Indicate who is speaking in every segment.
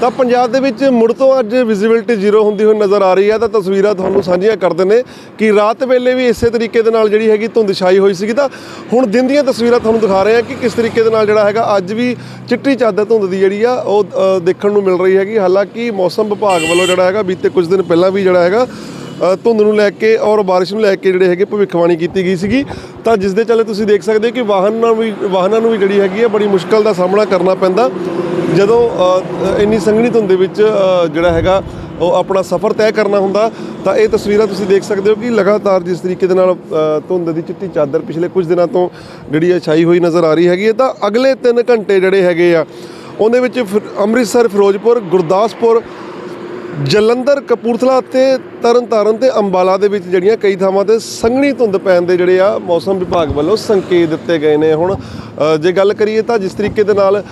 Speaker 1: ਤਾਂ ਪੰਜਾਬ ਦੇ ਵਿੱਚ ਮੁੜ ਤੋਂ ਅੱਜ ਵਿਜ਼ਿਬਿਲਟੀ ਜ਼ੀਰੋ ਹੁੰਦੀ ਹੋਈ ਨਜ਼ਰ ਆ ਰਹੀ ਹੈ। ਤਾਂ ਤਸਵੀਰਾਂ ਤੁਹਾਨੂੰ ਸਾਂਝੀਆਂ ਕਰਦੇ ਨੇ ਕਿ ਰਾਤ ਵੇਲੇ ਵੀ ਇਸੇ ਤਰੀਕੇ ਦੇ ਨਾਲ ਜਿਹੜੀ ਹੈਗੀ ਧੁੰਦ ਛਾਈ ਹੋਈ ਸੀਗੀ। ਤਾਂ ਹੁਣ ਦਿਨ ਦੀਆਂ ਤਸਵੀਰਾਂ ਤੁਹਾਨੂੰ ਦਿਖਾ ਰਹੇ ਹਾਂ ਕਿ ਕਿਸ ਤਰੀਕੇ ਦੇ ਨਾਲ ਜਿਹੜਾ ਹੈਗਾ ਅੱਜ ਵੀ ਚਿੱਟੀ ਚਾਦਰ ਧੁੰਦ ਦੀ ਜਿਹੜੀ ਆ, ਉਹ ਦੇਖਣ ਨੂੰ ਮਿਲ ਰਹੀ ਹੈਗੀ। ਹਾਲਾਂਕਿ ਮੌਸਮ ਵਿਭਾਗ ਵੱਲੋਂ ਜਿਹੜਾ ਹੈਗਾ ਬੀਤੇ ਕੁਝ ਦਿਨ ਪਹਿਲਾਂ ਵੀ ਜਿਹੜਾ ਹੈਗਾ ਧੁੰਦ ਨੂੰ ਲੈ ਕੇ ਔਰ ਬਾਰਿਸ਼ ਨੂੰ ਲੈ ਕੇ ਜਿਹੜੇ ਹੈਗੇ ਭਵਿੱਖਬਾਣੀ ਕੀਤੀ ਗਈ ਸੀਗੀ। ਤਾਂ ਜਿਸ ਦੇ ਚੱਲੇ ਤੁਸੀਂ ਦੇਖ ਸਕਦੇ ਹੋ ਕਿ ਵਾਹਨਾਂ ਵੀ, ਵਾਹਨਾਂ ਨੂੰ ਵੀ ਜਿਹੜੀ ਹੈਗੀ ਹੈ ਬੜੀ ਮੁਸ਼ਕਲ ਦਾ ਸਾਹਮਣਾ ਕਰਨਾ ਪੈਂਦਾ। ਜਦੋਂ ਇੰਨੀ ਸੰਘਣੀ ਧੁੰਦ ਦੇ ਵਿੱਚ ਜਿਹੜਾ ਹੈਗਾ ਉਹ ਆਪਣਾ ਸਫ਼ਰ ਤੈਅ ਕਰਨਾ ਹੁੰਦਾ, ਤਾਂ ਇਹ ਤਸਵੀਰਾਂ ਤੁਸੀਂ ਦੇਖ ਸਕਦੇ ਹੋ ਕਿ ਲਗਾਤਾਰ ਜਿਸ ਤਰੀਕੇ ਦੇ ਨਾਲ ਧੁੰਦ ਦੀ ਚਿੱਟੀ ਚਾਦਰ ਪਿਛਲੇ ਕੁਝ ਦਿਨਾਂ ਤੋਂ ਜਿਹੜੀ ਹੈ ਛਾਈ ਹੋਈ ਨਜ਼ਰ ਆ ਰਹੀ ਹੈਗੀ ਹੈ। ਤਾਂ ਅਗਲੇ 3 ਘੰਟੇ ਜਿਹੜੇ ਹੈਗੇ ਆ, ਉਹਦੇ ਵਿੱਚ ਫਿਰ- ਅੰਮ੍ਰਿਤਸਰ, ਫਿਰੋਜ਼ਪੁਰ, ਗੁਰਦਾਸਪੁਰ ਜਲੰਧਰ ਕਪੂਰਥਲਾ ਅਤੇ ਤਰਨਤਾਰਨ ਤੇ ਅੰਬਾਲਾ ਦੇ ਵਿੱਚ ਜਿਹੜੀਆਂ ਕਈ ਥਾਵਾਂ ਤੇ ਸੰਘਣੀ ਧੁੰਦ ਪੈਣ ਦੇ ਜਿਹੜੇ ਆ ਮੌਸਮ ਵਿਭਾਗ ਵੱਲੋਂ ਸੰਕੇਤ ਦਿੱਤੇ ਗਏ ਨੇ। ਹੁਣ ਜੇ ਗੱਲ ਕਰੀਏ ਤਾਂ ਜਿਸ ਤਰੀਕੇ ਦੇ ਨਾਲ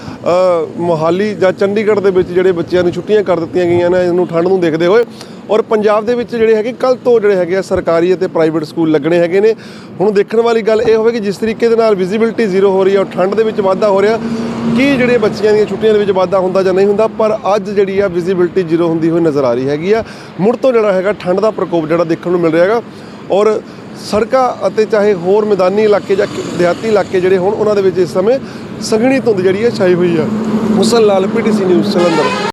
Speaker 1: ਮੋਹਾਲੀ ਜਾਂ ਚੰਡੀਗੜ੍ਹ ਦੇ ਵਿੱਚ ਜਿਹੜੇ ਬੱਚਿਆਂ ਨੂੰ ਛੁੱਟੀਆਂ ਕਰ ਦਿੱਤੀਆਂ ਗਈਆਂ ਨੇ, ਇਹਨੂੰ ਠੰਡ ਨੂੰ ਦੇਖਦੇ ਹੋਏ ਔਰ ਪੰਜਾਬ ਦੇ ਵਿੱਚ ਜਿਹੜੇ ਹੈਗੇ ਕੱਲ ਤੋਂ ਜਿਹੜੇ ਹੈਗੇ ਆ ਸਰਕਾਰੀ ਅਤੇ ਪ੍ਰਾਈਵੇਟ ਸਕੂਲ ਲੱਗਣੇ ਹੈਗੇ ਨੇ। ਹੁਣ ਦੇਖਣ ਵਾਲੀ ਗੱਲ ਇਹ ਹੋਵੇਗੀ ਜਿਸ ਤਰੀਕੇ ਦੇ ਨਾਲ ਵਿਜ਼ਿਬਿਲਟੀ ਜ਼ੀਰੋ ਹੋ ਰਹੀ ਹੈ ਔਰ ਠੰਡ ਦੇ ਵਿੱਚ ਵਾਧਾ ਹੋ ਰਿਹਾ, ਕੀ ਜਿਹੜੇ ਬੱਚਿਆਂ ਦੀਆਂ ਛੁੱਟੀਆਂ ਦੇ ਵਿੱਚ ਵਾਧਾ ਹੁੰਦਾ ਜਾਂ ਨਹੀਂ ਹੁੰਦਾ, ਪਰ ਅੱਜ ਜਿਹੜੀ ਆ ਵਿਜ਼ਿਬਿਲਟੀ ਜ਼ੀਰੋ ਹੁੰਦੀ ਹੋਈ ਨਜ਼ਰ ਆ ਰਹੀ ਹੈਗੀ ਆ। ਮੁੜ ਤੋਂ ਜਿਹੜਾ ਹੈਗਾ ਠੰਡ ਦਾ ਪ੍ਰਕੋਪ ਜਿਹੜਾ ਦੇਖਣ ਨੂੰ ਮਿਲ ਰਿਹਾ ਹੈਗਾ। ਔਰ ਸੜਕਾਂ ਅਤੇ ਚਾਹੇ ਹੋਰ ਮੈਦਾਨੀ ਇਲਾਕੇ ਜਾਂ ਦਿਹਾਤੀ ਇਲਾਕੇ ਜਿਹੜੇ ਹੋਣ, ਉਹਨਾਂ ਦੇ ਵਿੱਚ ਇਸ ਸਮੇਂ ਸੰਘਣੀ ਧੁੰਦ ਜਿਹੜੀ ਹੈ ਛਾਈ ਹੋਈ ਆ। Musal Lal, PTC news, Jalandhar.